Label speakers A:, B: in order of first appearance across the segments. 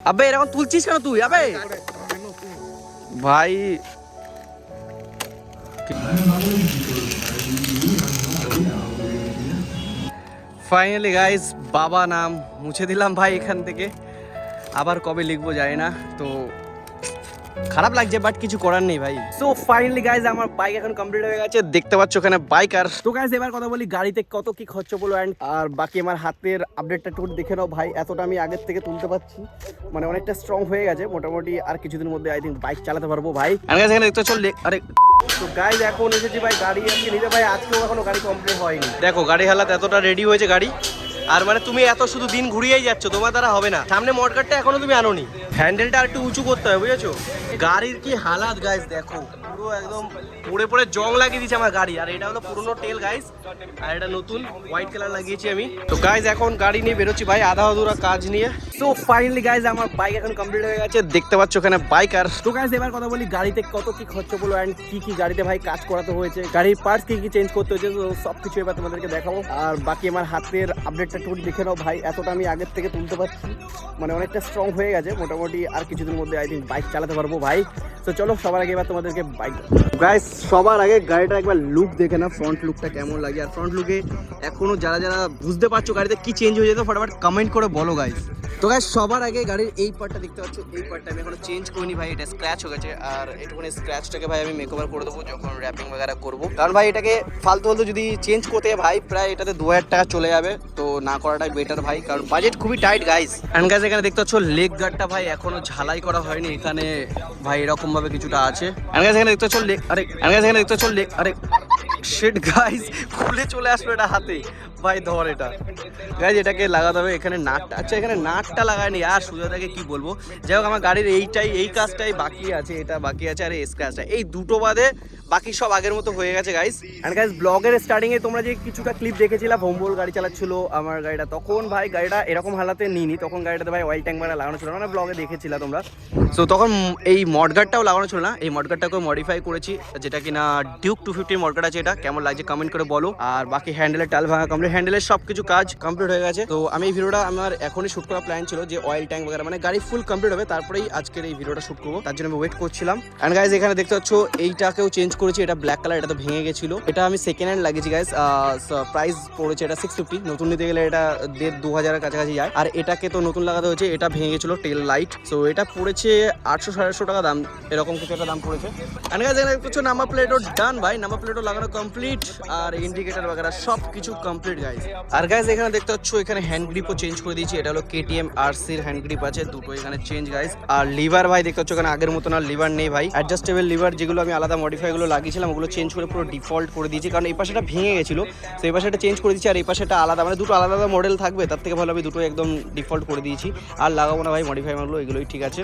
A: আবে, এরকম তুলছিস কেন তুই? আবে! ভাই। ফাইনালি গাইস বাবা নাম মুছে দিলাম ভাই এখান থেকে। আবার কবে লিখব জানি না, তো খারাপ লাগছে বাট কিছু করার নেই ভাই। সো ফাইনালি গাইজ আমার বাইক এখন কমপ্লিট হয়ে গেছে। দেখতে পাচ্ছ ওখানে বাইক আর তো গাইজ এবার কথা বলি গাড়িতে কত কি খরচ পড়ল অ্যান্ড আর বাকি আমার হাতের আপডেটটা একটু দেখে নাও ভাই। এতটা আমি আগের থেকে তুলতে পারছি। মানে অনেকটা স্ট্রং হয়ে গেছে। মোটামুটি আর কিছুদিনের মধ্যে আই থিঙ্ক বাইক চালাতে পারব ভাই। আর গাইজ এখানে দেখতে চল আরে তো গাইজ এখন এসেছি ভাই গাড়ি আজকে নিতে। ভাই আজকেও এখনও গাড়ি কমপ্লিট হয়নি। দেখো গাড়ি হালাত এতটা রেডি হয়েছে গাড়ি। আর মানে তুমি এত শুধু দিন ঘুরিয়েই যাচ্ছ তোমার দ্বারা হবে না। সামনে মটকারটা এখনও তুমি আনোনি। হ্যান্ডেলটা আর একটু উঁচু করতে হবে বুঝেছ গাড়ির কি হালাত গাইস দেখো পুরো একদম পড়ে পড়ে জং লাগিয়ে দিয়েছে আমার গাড়ি। আর এটা হলো পুরোনো টেল গাইস আর এটা নতুন হোয়াইট কালার লাগিয়েছি আমি। তো গাইস এখন গাড়ি নিয়ে বেরোচ্ছি ভাই, আধা আধুরা কাজ নিয়ে। তো ফাইনালি গাইস আমার বাইক এখন কমপ্লিট হয়ে গেছে। দেখতে পাচ্ছ ওখানে বাইক আর তো গাইজ এবার কথা বলি, গাড়িতে কত কি খরচ পড়ল অ্যান্ড কি কি গাড়িতে ভাই কাজ করাতে হয়েছে? গাড়ির পার্টস কি কি চেঞ্জ করতে হয়েছে? তো সব কিছু এবার তোমাদেরকে দেখাবো। আর বাকি আমার হাতের আপডেটটা একটু দেখে নাও ভাই, এতটা আমি আগের থেকে তুলতে পারছি। মানে অনেকটা স্ট্রং হয়ে গেছে। মোটামুটি আর কিছুদিন মধ্যে আই থিঙ্ক বাইক চালাতে পারব ভাই। তো চলো, সবার আগে এবার তোমাদেরকে বাইক গাইস সবার আগে গাড়িটা একবার লুক দেখে না ফ্রন্ট লুকটা কেমন লাগে। আর ফ্রন্ট লুকে এখনও যারা যারা বুঝতে পারছ গাড়িতে কি চেঞ্জ হয়ে যেত ফটাফট কমেন্ট করে বলো গাইস তো গাইস সবার আগে গাড়ির এই পার্টটা দেখতে পাচ্ছ। এই পার্টটা আমি এখনও চেঞ্জ করিনি ভাই, এটা স্ক্র্যাচ হয়ে গেছে। আর একটুখানি স্ক্র্যাচটাকে ভাই আমি মেকওভার করে দেবো যখন র্যাপিং বগেরা করব। কারণ ভাই, এটাকে ফালতু ফালতু যদি চেঞ্জ করতে ভাই, প্রায় এটাতে দু হাজার টাকা চলে যাবে। তো না করাটাই বেটার ভাই, কারণ বাজেট খুবই টাইট গাইস অ্যান্ড গাইস এখানে দেখতে পাচ্ছ লেগ গার্ডটা ভাই এখনও ঝালাই করা হয়নি। এখানে ভাই এরকম ভাবে কিছুটা আছে। অ্যান্ড গাইস এখানে দেখতে পাচ্ছ লেগ আরে অ্যান্ড গাইস এখানে দেখতে পাচ্ছ লেগ আরে শিট গাইস খুলে চলে আসলো এটা হাতে। ভাই, ধর এটা। গাইজ, এটাকে লাগাতে হবে। এখানে নাটটা আচ্ছা এখানে নাটটা লাগায়নি। আর সুজাতাকে কি বলব? যাই হোক, আমার গাড়ির এইটাই এই কাজটাই বাকি আছে, এটা বাকি আছে, আর এই স্ক্র্যাচটা এই দুটো বাদে বাকি সব আগের মতো হয়ে গেছে গাইস এন্ড গাইস ব্লগের স্টার্টিং এ তোমরা যে কিছুটা ক্লিপ দেখেছিলা ভোম্বল গাড়ি চালাচ্ছিল আমার গাড়িটা। তখন ভাই গাড়িটা এরকম হালাতে নিইনি তখন গাড়িটাতে ভাই অয়েল ট্যাঙ্ক বানা লাগানো ছিল না ব্লগে দেখেছিলা তোমরা। সো তখন এই মডগার্ডটাও লাগানো ছিল না এই মডগার্ডটাকেও মডিফাই করেছি যেটা কিনা ডিউক টু ফিফটির মডগার্ড আছে এটা কেমন লাগছে কমেন্ট করে বলো। আর বাকি হ্যান্ডেলের টাল ভাঙা কমপ্লিট হ্যান্ডেলের সব কিছু কাজ কমপ্লিট হয়ে গেছে। তো আমি এই ভিডিওটা আমার এখনই শুট করার প্ল্যান ছিল যে অয়েল ট্যাঙ্ক বগেরা মানে গাড়ি ফুল কমপ্লিট হবে তারপরেই আজকের এই ভিডিওটা শুট করব তার জন্য আমি ওয়েট করছিলাম। অ্যান্ড গাইজ এখানে দেখতে পাচ্ছ এইটাকেও চেঞ্জ করেছি, এটা ব্ল্যাক কালার এটা তো ভেঙে গেছিল। এটা আমি সেকেন্ড হ্যান্ড লাগিয়েছি গাইজ প্রাইস পড়েছে এটা সিক্স ফিফটি নতুন নিতে গেলে এটা দেড়, দু হাজারের কাছাকাছি যায়। আর এটাকে তো নতুন লাগাতে হয়েছে, এটা ভেঙে গেছিল টেল লাইট সো এটা পড়েছে আটশো, সাড়ে টাকা দাম, এরকম কিছু একটা দাম পড়েছে। অ্যান্ড গাইজ এখানে কিছু নাম্বার প্লেটও ডান ভাই। নাম্বার প্লেটও লাগানো কমপ্লিট আর ইন্ডিকেটার বাগেরা সব কিছু কমপ্লিট গাইজ আর গাইজ এখানে দেখতে পাচ্ছ, এখানে হ্যান্ড গ্রিপও চেঞ্জ করে দিয়েছি। এটা হলো কেটিএম আর সির হ্যান্ড গ্রিপ আছে, দুটো এখানে চেঞ্জ গাইজ আর লিভার ভাই, দেখতে পাচ্ছ, এখানে আগের মতন আর লিভার নেই, ভাই। অ্যাডজাস্টেবল লিভার যেগুলো আমি আলাদা মডিফাই গুলো লাগিয়েছিলাম, ওগুলো চেঞ্জ করে পুরো ডিফল্ট করে দিয়েছি, কারণ এই পাশেটা ভেঙে গেছিল। তো এই পাশেটা চেঞ্জ করে দিয়েছি আর এই পাশেটা আলাদা মানে দুটো আলাদা আলাদা মডেল থাকবে, তার থেকে ভালো আমি দুটো একদম ডিফল্ট করে দিয়েছি। আর লাগাবো না ভাই মডিফাই মারগুলো এগুলোই ঠিক আছে।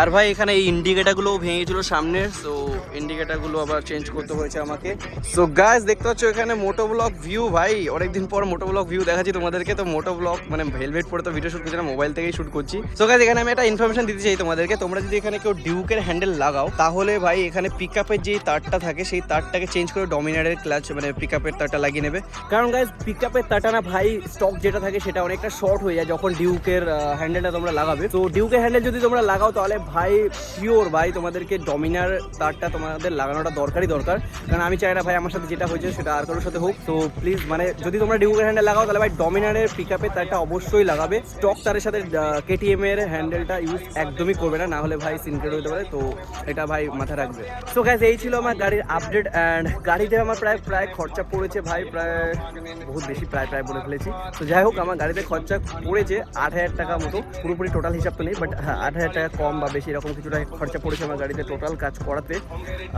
A: আর ভাই, এখানে এই ইন্ডিকেটারগুলো ভেঙে গেছিল সামনে সো ইন্ডিকেটারগুলো আবার চেঞ্জ করতে হয়েছে আমাকে। সো গাইস দেখতে পাচ্ছ এখানে মোটো ব্লক ভিউ ভাই, অনেকদিন পর মোটো ব্লক ভিউ দেখাচ্ছি তোমাদেরকে। তো মোটো ব্লক মানে হেলমেট পরে তো ভিডিও শুট করছি না মোবাইল থেকেই শুট করছি। সো গাইস এখানে আমি একটা ইনফরমেশন দিতে চাই তোমাদেরকে। তোমরা যদি এখানে কেউ ডিউকের হ্যান্ডেল লাগাও, তাহলে ভাই এখানে পিক আপের যে তারটা থাকে, সেই তারটাকে চেঞ্জ করে ডমিনারের ক্লাচ মানে পিক আপের তারটা লাগিয়ে নেবে। কারণ গাইস পিক আপের তারটা না ভাই স্টক যেটা থাকে সেটা অনেকটা শর্ট হয়ে যায় যখন ডিউকের হ্যান্ডেলটা তোমরা লাগাবে। তো ডিউকের হ্যান্ডেল যদি তোমরা লাগাও, তাহলে ভাই পিওর ভাই, তোমাদেরকে ডমিনার তারটা তোমাদের লাগানোটা দরকারই দরকার। কারণ আমি চাই না ভাই আমার সাথে যেটা হয়েছে সেটা আর কারোর সাথে হোক। তো প্লিজ মানে যদি তোমরা ডিউকের হ্যান্ডেল লাগাও, তাহলে ভাই ডমিনারের পিক আপের তারটা অবশ্যই লাগাবে। স্টক তারের সাথে কেটিএম এর হ্যান্ডেলটা ইউজ একদমই করবে না না হলে ভাই সিনক্রেট হতে পারে। তো এটা ভাই মাথায় রাখবে। সো গ্যাস এই ছিল আমার গাড়ির আপডেট অ্যান্ড গাড়িতে আমার প্রায় প্রায় খরচা পড়েছে ভাই, প্রায় বহুত বেশি, প্রায় প্রায় বলে ফেলেছি। তো যাই হোক, আমার গাড়িতে খরচা পড়েছে আট হাজার টাকা মতো, পুরোপুরি টোটাল হিসাব তো নেই বাট হ্যাঁ আট হাজার টাকা কম বা বেশি এরকম কিছুটা খরচা পড়েছে আমার গাড়িতে টোটাল কাজ করাতে।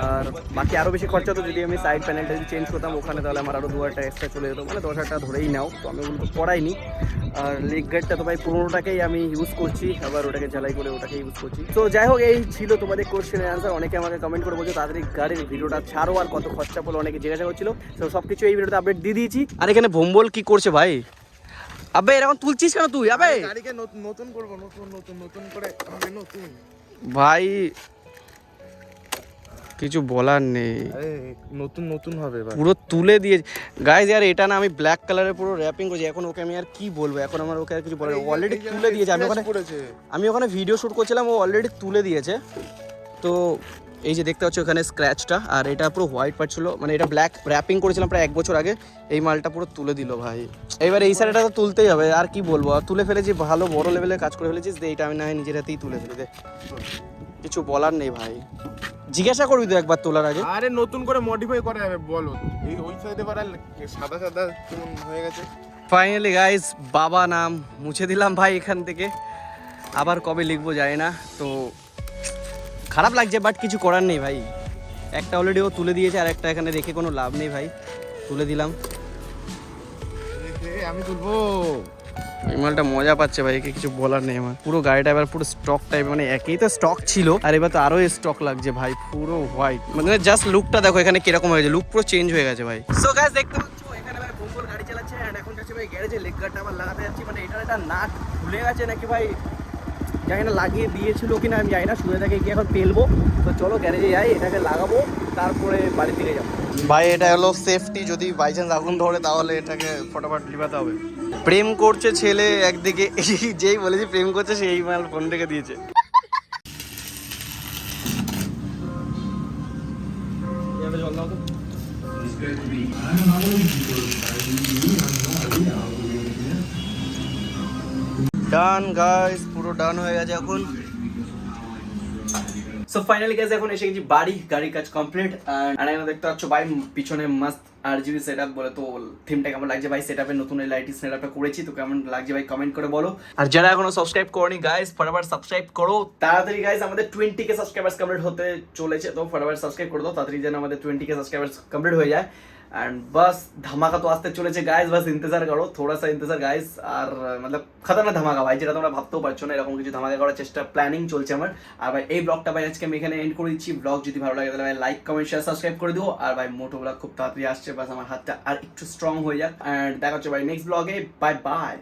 A: আর বাকি আরও বেশি খরচা তো যদি আমি সাইড প্যানেলটা যদি চেঞ্জ করতাম, ওখানে তাহলে আমার আরও দু হাজার টাকা এক্সট্রা চলে যেত মানে দশ হাজার টাকা ধরেই নাও, তো আমি ওগুলো তো করাইনি। আর লেগ গার্ডটা তো ভাই পুরোনোটাকেই আমি ইউজ করছি, আবার ওটাকে ঝালাই করে ওটাকে ইউজ করছি। তো যাই হোক, এই ছিল তোমাদের কোশ্চেনের অ্যান্সার অনেকে আমাকে কমেন্ট করে বলছে, তাড়াতাড়ি গাড়ির ভিডিওটা ছাড়ো আর কত খরচা পড়ল অনেকে জিজ্ঞাসা করছিল। তো সব কিছু এই ভিডিওতে আপডেট দিয়ে দিয়েছি। আর এখানে ভোম্বল কি করছে ভাই? আবে এরকম তুলছিস কেন তুই? আবে!
B: গাড়িকে নতুন- নতুন করব নতুন নতুন নতুন করে হবে নতুন।
A: ভাই কিছু বলার নেই।
B: আরে নতুন নতুন হবে
A: পুরো তুলে দিয়ে। গাইজ আর এটা না আমি ব্ল্যাক কালারের পুরো র্যাপিং করছি। এখন ওকে আমি আর কি বলব? এখন আমার ওকে আর কিছু বলার অলরেডি তুলে দিয়েছে। আমি ওখানে আমি ওখানে ভিডিও শ্যুট করছিলাম ও অলরেডি তুলে দিয়েছে। তো এই যে দেখতে পাচ্ছ ওখানে স্ক্র্যাচটা আর এটা পুরো হোয়াইট পার্ট ছিল। মানে এটা ব্ল্যাক র্যাপিং করেছিলাম প্রায় এক বছর আগে। এই মালটা পুরো তুলে দিল ভাই। এবার এই সাইডটা তো তুলতেই হবে আর কি বলব? আর তুলে ফেলেছি ভালো বড় লেভেলে কাজ করে ফেলেছিস যে এইটা আমি না হয় নিজের হাতেই তুলে ফেলে দে। কিছু বলার নেই ভাই। জিজ্ঞাসা করবি তো একবার তোলার আগে।
B: আরে নতুন করে মডিফাই করা যাবে বলো। এই ওই সাইডে করা সাদা সাদা কেমন হয়ে গেছে।
A: ফাইনালি গাইস বাবা নাম মুছে দিলাম ভাই এখান থেকে। আবার কবে লিখব যায় না তো খারাপ লাগছে বাট কিছু করার নেই ভাই। একটা অলরেডি ও তুলে দিয়েছে আর একটা এখানে রেখে কোনো লাভ নেই ভাই। তুলে দিলাম।
B: আমি তুলবো।
A: এই মালটা মজা পাচ্ছে ভাই একে কিছু বলার নেই আমার। পুরো গাড়িটা এবার পুরো স্টক টাইপ মানে একই তো স্টক ছিল। আর এবার তো আরও স্টক লাগছে ভাই পুরো হোয়াইট মানে জাস্ট লুকটা দেখো এখানে কীরকম হয়েছে লুক পুরো চেঞ্জ হয়ে গেছে ভাই। সো গাইস দেখতে পাচ্ছ এখানে ভাই বঙ্গল গাড়ি চালাচ্ছে এন্ড এখন যাচ্ছে ভাই গ্যারেজে লেগ গার্ডটা আবার লাগাতে যাচ্ছি। মানে এটার একটা নাট খুলে গেছে নাকি ভাই? জানি না লাগিয়ে দিয়েছিল কিনা আমি জানি না শুয়ে থেকে গিয়ে এখন পেলবো তো চলো গ্যারেজে যাই, এটাকে লাগাবো, তারপরে বাড়ি থেকে যাব। ভাই, এটা হলো সেফটি যদি বাই চান্স আগুন ধরে, তাহলে এটাকে ফটাফট লিভাতে হবে। প্রেম করছে ছেলে একদিকে, যেই বলেছি প্রেম করছে, সেই মাল ফোন থেকে দিয়েছে। ডান গাইস পুরো ডান হয়ে গেছে এখন। সো ফাইনালি এখন এসে গেছি বাড়ি গাড়ির কাজ কমপ্লিট দেখতে পাচ্ছ ভাই পিছনে সেট বলে তো থিমটা কেমন লাগছে। ভাই নতুন লাইটিং করেছি, তো কেমন লাগছে ভাই কমেন্ট করে বলো। আর যারা এখনও সাবস্ক্রাইব করনি গাইস ফটাফট সাবস্ক্রাইব করো। তাড়াতাড়ি গাইস আমাদের টোয়েন্টি কে সাবস্ক্রাইবার্স কমপ্লিট হতে চলেছে, তো ফটাফট সাবস্ক্রাইব করে দাও, তাড়াতাড়ি যেন আমাদের টোয়েন্টি কে সাবস্ক্রাইবার্স কমপ্লিট হয়ে যায়। एंड बस धमाका तो আসতে চলেছে গাইস বাস ইন্তজার করো থোড়া সা ইন্তজার গাইস আর মতলব খতরনাক ধামাকা ভাই যেটা তোমরা ভাবতেও পারছো না এরকম কিছু ধামাকা করার চেষ্টা প্ল্যানিং চলছে আমার আর ভাই এই ব্লগটা ভাই আজকে আমি এখানে এন্ড করে দিচ্ছি ব্লগ যদি ভালো লাগে তাহলে ভাই লাইক কমেন্ট শেয়ার সাবস্ক্রাইব করে দিও আর ভাই মোটো ব্লগ খুব তাড়াতাড়ি আসছে বাস আমার হাতটা আর একটু স্ট্রং হয়ে যাক অ্যান্ড দেখা হচ্ছে ভাই নেক্সট ব্লগে বাই বাই